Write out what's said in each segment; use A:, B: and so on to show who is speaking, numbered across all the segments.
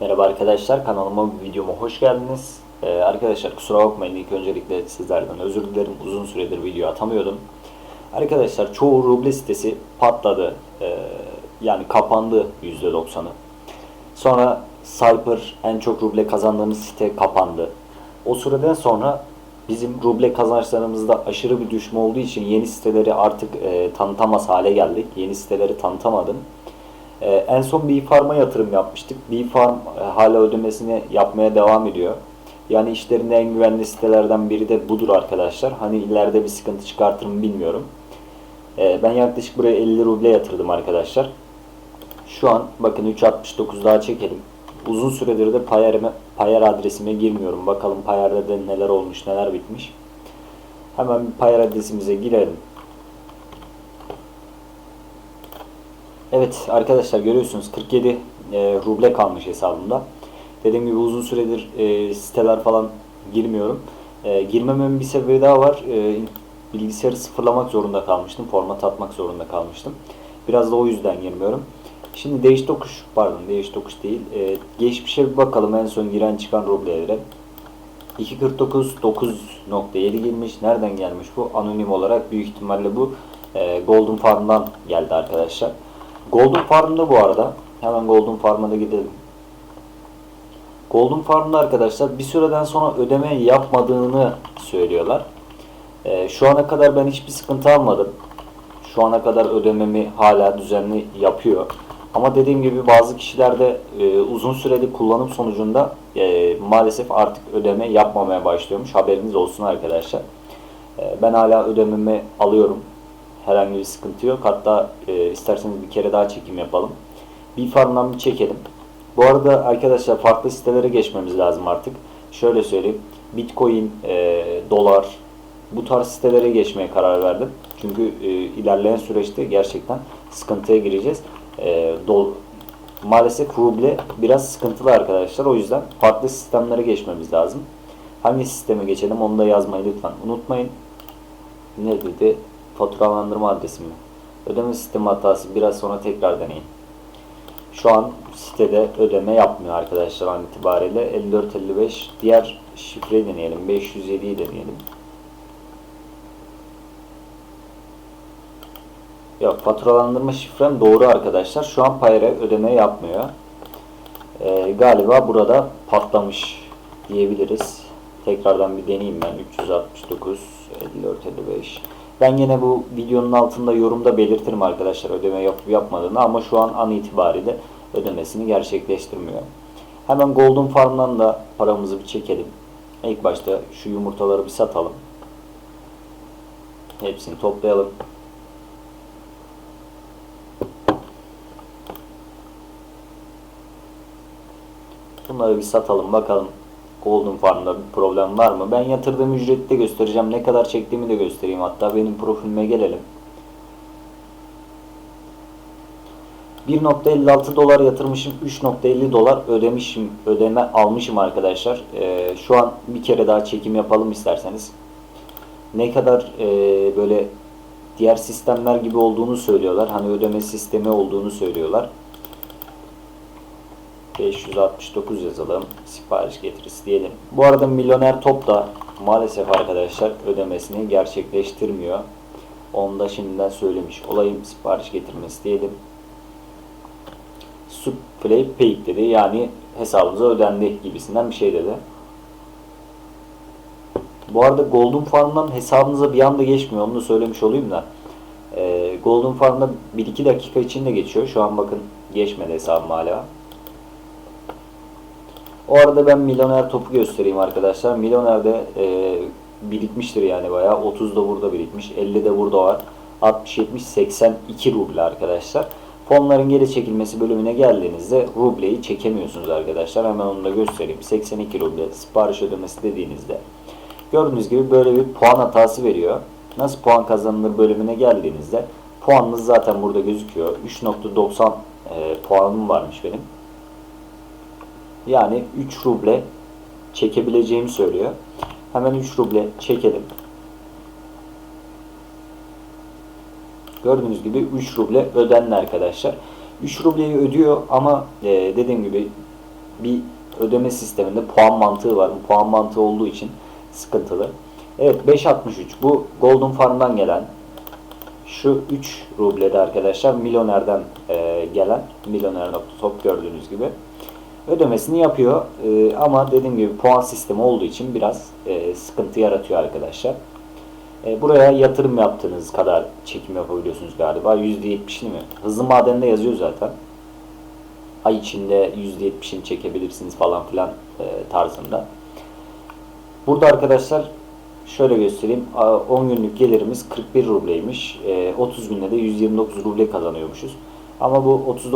A: Merhaba arkadaşlar kanalıma videoma hoş geldiniz. Ee, arkadaşlar kusura bakmayın ilk öncelikle sizlerden özür dilerim. Uzun süredir video atamıyordum. Arkadaşlar çoğu ruble sitesi patladı. Ee, yani kapandı %90'ı. Sonra Cyper en çok ruble kazandığımız site kapandı. O süreden sonra bizim ruble kazançlarımızda aşırı bir düşme olduğu için yeni siteleri artık e, tanıtamaz hale geldik. Yeni siteleri tanıtamadım. Ee, en son B-Farm'a yatırım yapmıştık. B-Farm e, hala ödemesini yapmaya devam ediyor. Yani işlerinde en güvenli sitelerden biri de budur arkadaşlar. Hani ileride bir sıkıntı çıkartır mı bilmiyorum. Ee, ben yaklaşık buraya 50 ruble yatırdım arkadaşlar. Şu an bakın 3.69 daha çekelim. Uzun süredir de Payer'ime, Payer adresime girmiyorum. Bakalım Payer'de de neler olmuş, neler bitmiş. Hemen Payer adresimize girelim. Evet arkadaşlar görüyorsunuz 47 e, ruble kalmış hesabımda. Dediğim gibi uzun süredir e, siteler falan girmiyorum. E, girmememin bir sebebi daha var. E, bilgisayarı sıfırlamak zorunda kalmıştım. Format atmak zorunda kalmıştım. Biraz da o yüzden girmiyorum. Şimdi değiş tokuş pardon değiş tokuş değil. E, geçmişe bir bakalım en son giren çıkan rublelere. 2.49 9.7 girmiş. Nereden gelmiş bu? Anonim olarak büyük ihtimalle bu e, Golden Farm'dan geldi arkadaşlar. Golden Farm'da bu arada hemen Golden Farm'a gidelim. Golden Farm'da arkadaşlar bir süreden sonra ödeme yapmadığını söylüyorlar. Ee, şu ana kadar ben hiçbir sıkıntı almadım. Şu ana kadar ödememi hala düzenli yapıyor. Ama dediğim gibi bazı kişilerde e, uzun süreli kullanım sonucunda e, maalesef artık ödeme yapmamaya başlıyormuş. Haberiniz olsun arkadaşlar. E, ben hala ödememi alıyorum. Herhangi bir sıkıntı yok. Hatta e, isterseniz bir kere daha çekim yapalım. Bir farmdan bir çekelim. Bu arada arkadaşlar farklı sitelere geçmemiz lazım artık. Şöyle söyleyeyim. Bitcoin, e, dolar bu tarz sitelere geçmeye karar verdim. Çünkü e, ilerleyen süreçte gerçekten sıkıntıya gireceğiz. E, dol, maalesef ruble biraz sıkıntılı arkadaşlar. O yüzden farklı sistemlere geçmemiz lazım. Hangi sisteme geçelim onu da yazmayı lütfen unutmayın. Ne dedi? Faturalandırma adresi mi? Ödeme sistemi hatası biraz sonra tekrar deneyin. Şu an sitede ödeme yapmıyor arkadaşlar an itibariyle. 54-55 diğer şifreyi deneyelim. 507'yi deneyelim. Yok faturalandırma şifrem doğru arkadaşlar. Şu an Payre ödeme yapmıyor. Ee, galiba burada patlamış diyebiliriz. Tekrardan bir deneyeyim ben. 369 54 55 ben yine bu videonun altında yorumda belirtirim arkadaşlar ödeme yapıp yapmadığını ama şu an an itibariyle ödemesini gerçekleştirmiyor. Hemen Golden Farm'dan da paramızı bir çekelim. İlk başta şu yumurtaları bir satalım. Hepsini toplayalım. Bunları bir satalım bakalım Golden Farm'da bir problem var mı? Ben yatırdığım ücreti de göstereceğim. Ne kadar çektiğimi de göstereyim. Hatta benim profilime gelelim. 1.56 dolar yatırmışım. 3.50 dolar ödemişim. Ödeme almışım arkadaşlar. Ee, şu an bir kere daha çekim yapalım isterseniz. Ne kadar e, böyle diğer sistemler gibi olduğunu söylüyorlar. Hani ödeme sistemi olduğunu söylüyorlar. 569 yazalım. Sipariş getirisi diyelim. Bu arada Milyoner Top da maalesef arkadaşlar ödemesini gerçekleştirmiyor. Onu da şimdiden söylemiş olayım. Sipariş getirmesi diyelim. Subplay paid dedi. Yani hesabınıza ödendi gibisinden bir şey dedi. Bu arada Golden Farm'dan hesabınıza bir anda geçmiyor. Onu da söylemiş olayım da. Ee, Golden Farm'da 1-2 dakika içinde geçiyor. Şu an bakın geçmedi hesabım hala. O arada ben milyoner topu göstereyim arkadaşlar. Milyoner'de e, birikmiştir yani bayağı. 30 da burada birikmiş. 50 de burada var. 60, 70, 82 ruble arkadaşlar. Fonların geri çekilmesi bölümüne geldiğinizde rubleyi çekemiyorsunuz arkadaşlar. Hemen onu da göstereyim. 82 ruble sipariş ödemesi dediğinizde. Gördüğünüz gibi böyle bir puan hatası veriyor. Nasıl puan kazanılır bölümüne geldiğinizde puanınız zaten burada gözüküyor. 3.90 e, puanım varmış benim. Yani 3 ruble çekebileceğimi söylüyor. Hemen 3 ruble çekelim. Gördüğünüz gibi 3 ruble ödenli arkadaşlar. 3 rubleyi ödüyor ama e, dediğim gibi bir ödeme sisteminde puan mantığı var. Bu puan mantığı olduğu için sıkıntılı. Evet 5.63 bu Golden Farm'dan gelen şu 3 rublede arkadaşlar milyonerden e, gelen milyoner.top gördüğünüz gibi ödemesini yapıyor. E, ama dediğim gibi puan sistemi olduğu için biraz e, sıkıntı yaratıyor arkadaşlar. E, buraya yatırım yaptığınız kadar çekim yapabiliyorsunuz galiba. %70'ini mi? Hızlı madende yazıyor zaten. Ay içinde %70'ini çekebilirsiniz falan filan e, tarzında. Burada arkadaşlar şöyle göstereyim. A, 10 günlük gelirimiz 41 rubleymiş. E, 30 günde de 129 ruble kazanıyormuşuz. Ama bu 39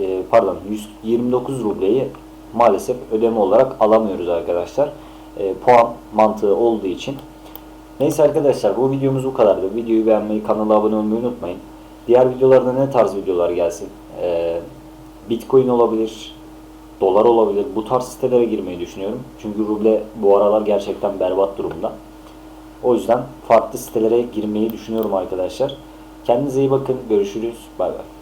A: e, pardon 129 rubleyi maalesef ödeme olarak alamıyoruz arkadaşlar. E, puan mantığı olduğu için. Neyse arkadaşlar bu videomuz bu kadardı. Videoyu beğenmeyi, kanala abone olmayı unutmayın. Diğer videolarda ne tarz videolar gelsin? E, Bitcoin olabilir, dolar olabilir. Bu tarz sitelere girmeyi düşünüyorum. Çünkü ruble bu aralar gerçekten berbat durumda. O yüzden farklı sitelere girmeyi düşünüyorum arkadaşlar. Kendinize iyi bakın. Görüşürüz. Bay bay.